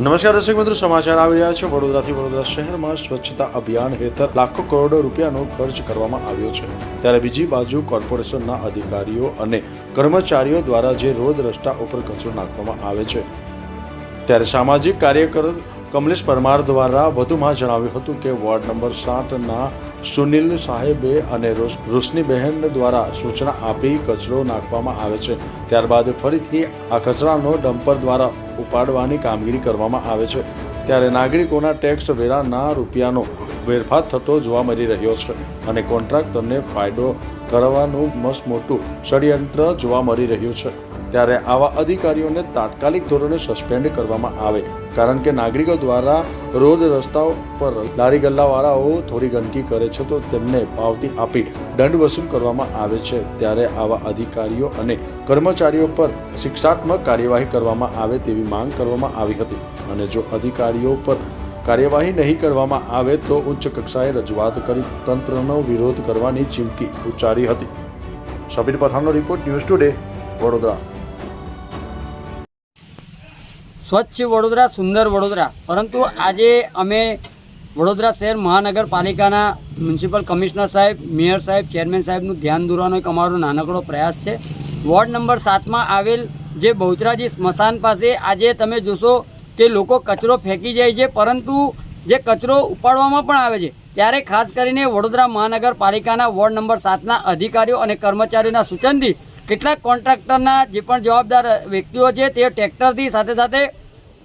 નમસ્કાર દર્શક મિત્રો, સમાચાર આવી રહ્યા છે. વડોદરાથી વડોદરા શહેરમાં સ્વચ્છતા અભિયાન હેઠળ લાખો કરોડો રૂપિયાનો ખર્ચ કરવામાં આવ્યો છે. ત્યારે બીજી બાજુ કોર્પોરેશનના અધિકારીઓ અને કર્મચારીઓ દ્વારા જે રોડ રસ્તા ઉપર કચરો નાખવામાં આવે છે. ત્યારે સામાજિક કાર્યકર કમલેશ પરમાર દ્વારા વધુમાં જણાવ્યું હતું કે વોર્ડ નંબર સાતના સુનિલ સાહેબે અને રોશ- રોશનીબહેન દ્વારા સૂચના આપી કચરો નાખવામાં આવે છે. ત્યારબાદ ફરીથી આ કચરાનો ડમ્પર દ્વારા ઉપાડવાની કામગીરી કરવામાં આવે છે. ત્યારે નાગરિકોના ટેક્સ વેરાના રૂપિયાનો વેરફાર થતો જોવા મળી રહ્યો છે અને કોન્ટ્રાક્ટરને ફાયદો કરવાનું મસ્ત મોટું ષડયંત્ર જોવા મળી રહ્યું છે. ત્યારે આવા અધિકારીઓને તાત્કાલિક ધોરણે સસ્પેન્ડ કરવામાં આવે, કારણ કે નાગરિકો દ્વારા રોડ રસ્તાઓ પર લારી ગલ્લાવાળાઓ થોડી ગંદકી કરે છે તો તેમને પાવતી આપી દંડ વસૂલ કરવામાં આવે છે. ત્યારે આવા અધિકારીઓ અને કર્મચારીઓ પર શિક્ષાત્મક કાર્યવાહી કરવામાં આવે તેવી માંગ કરવામાં આવી હતી. અને જો અધિકારીઓ પર કાર્યવાહી નહીં કરવામાં આવે તો ઉચ્ચ કક્ષાએ રજૂઆત કરી તંત્રનો વિરોધ કરવાની ચીમકી ઉચ્ચારી હતી. શબીર પઠાણનો રિપોર્ટ ન્યૂઝ ટુડે, વડોદરા. સ્વચ્છ વડોદરા, સુંદર વડોદરા. પરંતુ આજે અમે વડોદરા શહેર મહાનગરપાલિકાના મ્યુનિસિપલ કમિશનર સાહેબ, મેયર સાહેબ, ચેરમેન સાહેબનું ધ્યાન દોરવાનો એક અમારો નાનકડો પ્રયાસ છે. વોર્ડ નંબર સાતમાં આવેલ જે બહુચરાજી સ્મશાન પાસે આજે તમે જોશો કે લોકો કચરો ફેંકી જાય છે, પરંતુ જે કચરો ઉપાડવામાં પણ આવે છે. ત્યારે ખાસ કરીને વડોદરા મહાનગરપાલિકાના વોર્ડ નંબર સાતના અધિકારીઓ અને કર્મચારીઓના સૂચનથી કેટલાક કોન્ટ્રાક્ટરના જે પણ જવાબદાર વ્યક્તિઓ છે, તે ટ્રેક્ટરથી સાથે સાથે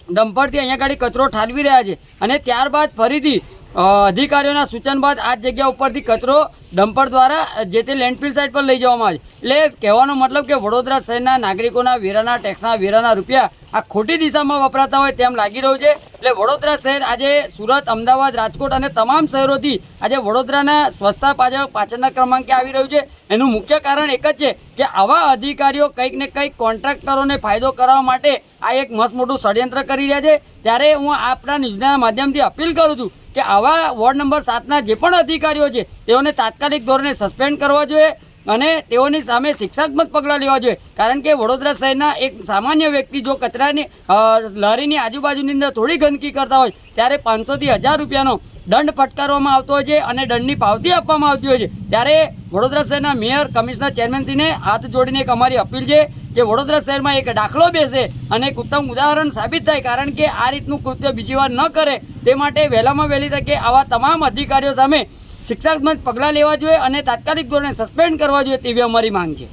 ડમ્પરથી અહીંયા ગાડી કચરો ઠાલવી રહ્યા છે. અને ત્યારબાદ ફરીથી અધિકારીઓના સૂચન બાદ આ જગ્યા ઉપરથી કચરો ડમ્પર દ્વારા જે તે લેન્ડફિલ સાઇટ પર લઈ જવામાં આવે એટલે કહેવાનો મતલબ કે વડોદરા શહેરના નાગરિકોના વેરાના ટેક્સના વેરાના રૂપિયા આ ખોટી દિશામાં વપરાતા હોય તેમ લાગી રહ્યું છે. એટલે વડોદરા શહેર આજે સુરત, અમદાવાદ, રાજકોટ અને તમામ શહેરોથી આજે વડોદરાના સ્વચ્છતા પાછળ પાછળના ક્રમાંકે આવી રહ્યું છે. એનું મુખ્ય કારણ એક જ છે કે આવા અધિકારીઓ કંઈક ને કંઈક કોન્ટ્રાક્ટરોને ફાયદો કરવા માટે આ એક મસ્ત મોટું ષડયંત્ર કરી રહ્યા છે. ત્યારે હું આપણા ન્યૂઝના માધ્યમથી અપીલ કરું છું કે આવા વોર્ડ નંબર સાતના જે પણ અધિકારીઓ છે, તેઓને તાત્કાલિક ધોરણે સસ્પેન્ડ કરવા જોઈએ અને તેઓની સામે શિક્ષાત્મક પગલાં લેવા જોઈએ. કારણ કે વડોદરા શહેરના એક સામાન્ય વ્યક્તિ જો કચરાની લારીની આજુબાજુની અંદર થોડી ગંદકી કરતા હોય, ત્યારે પાંચસોથી હજાર રૂપિયાનો દંડ ફટકારવામાં આવતો હોય છે અને દંડની પાવતી આપવામાં આવતી હોય છે. ત્યારે વડોદરા શહેરના મેયર, કમિશનર, ચેરમેનશ્રીને હાથ જોડીને એક અમારી અપીલ છે કે વડોદરા શહેરમાં એક દાખલો બેસે અને એક ઉત્તમ ઉદાહરણ સાબિત થાય, કારણ કે આ રીતનું કૃત્ય બીજી વાર ન કરે તે માટે વહેલામાં વહેલી તકે આવા તમામ અધિકારીઓ સામે શિક્ષાત્મક પગલાં લેવા જોઈએ અને તાત્કાલિક ધોરણે સસ્પેન્ડ કરવા જોઈએ તેવી અમારી માંગ છે.